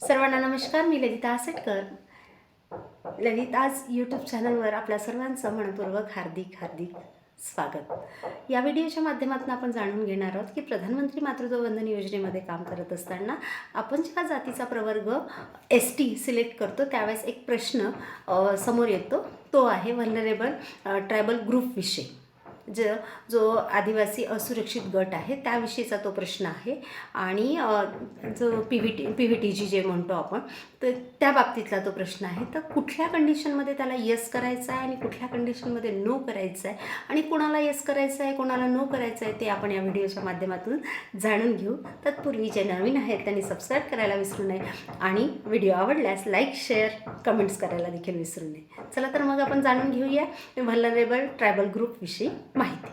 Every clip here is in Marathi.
सर्वांना नमस्कार मी ललिता आसटकर. ललिताज यूट्यूब चॅनलवर आपल्या सर्वांचं मनपूर्वक हार्दिक हार्दिक स्वागत. या व्हिडिओच्या माध्यमातून आपण जाणून घेणार आहोत की प्रधानमंत्री मातृत्व वंदन योजनेमध्ये काम करत असताना आपण जेव्हा जातीचा प्रवर्ग एस टी सिलेक्ट करतो त्यावेळेस एक प्रश्न समोर येतो. तो आहे व्हलरेबल ट्रायबल ग्रुपविषयी ज जो आदिवासी असुरक्षित गट आहे त्याविषयीचा तो प्रश्न आहे. आणि जो P V T P V T G जे म्हणतो आपण तर त्या बाबतीतला तो प्रश्न आहे. तर कुठल्या कंडिशनमध्ये त्याला येस करायचं आहे आणि कुठल्या कंडिशनमध्ये नो करायचं आहे? आणि कोणाला येस करायचं आहे कोणाला नो करायचं आहे ते आपण या व्हिडिओच्या माध्यमातून जाणून घेऊ. तत्पूर्वी जे नवीन आहेत त्यांनी सबस्क्राईब करायला विसरू नये. आणि व्हिडिओ आवडल्यास लाईक शेअर कमेंट्स करायला देखील विसरू नये. चला तर मग आपण जाणून घेऊया. व्हलरेबल ट्रायबल ग्रुपविषयी माहिती.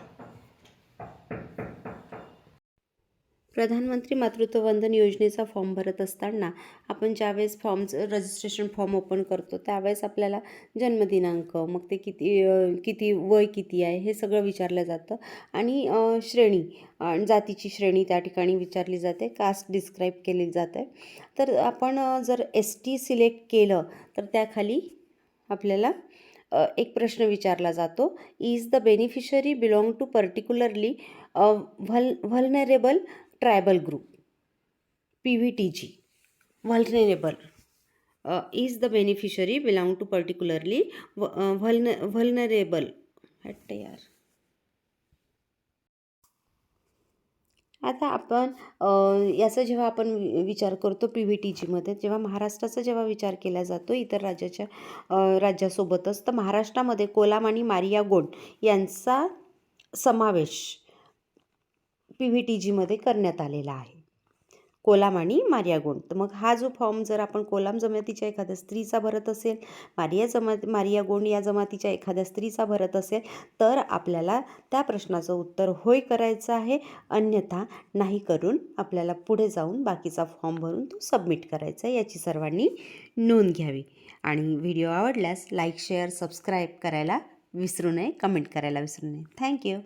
प्रधानमंत्री मातृत्व वंदन योजनेचा फॉर्म भरत असताना आपण ज्यावेळेस फॉर्मचं रजिस्ट्रेशन फॉर्म ओपन करतो त्यावेळेस आपल्याला जन्मदिनांक मग ते किती किती वय किती आहे हे सगळं विचारलं जातं. आणि श्रेणी जातीची श्रेणी त्या ठिकाणी विचारली जाते कास्ट डिस्क्राईब केली जाते. तर आपण जर एस टी सिलेक्ट केलं तर त्याखाली आपल्याला एक प्रश्न विचारला जातो. Is the beneficiary belong to particularly व्हल vulnerable tribal group P V T G vulnerable is the beneficiary belong to particularly व्हलन vulnerable हट्ट यार. आता आपण याचा जेव्हा आपण वि- विचार करतो पी व्ही टी जीमध्ये जेव्हा महाराष्ट्राचा जेव्हा विचार केला जातो इतर राज्याच्या राज्यासोबतच तर महाराष्ट्रामध्ये कोलाम आणि मारिया गोंड यांचा समावेश पी व्ही टी जीमध्ये करण्यात आलेला आहे. कोलाम आणि मारियागोंड तर मग हा जो फॉर्म जर आपण कोलाम जमातीच्या एखाद्या स्त्रीचा भरत असेल मारिया जमात मारिया गोंड या जमातीच्या एखाद्या स्त्रीचा भरत असेल तर आपल्याला त्या प्रश्नाचं उत्तर होय करायचं आहे. अन्यथा नाही करून आपल्याला पुढे जाऊन बाकीचा फॉर्म भरून तो सबमिट करायचा आहे याची सर्वांनी नोंद घ्यावी. आणि व्हिडिओ आवडल्यास लाईक शेअर सबस्क्राईब करायला विसरू नये कमेंट करायला विसरू नये. थँक्यू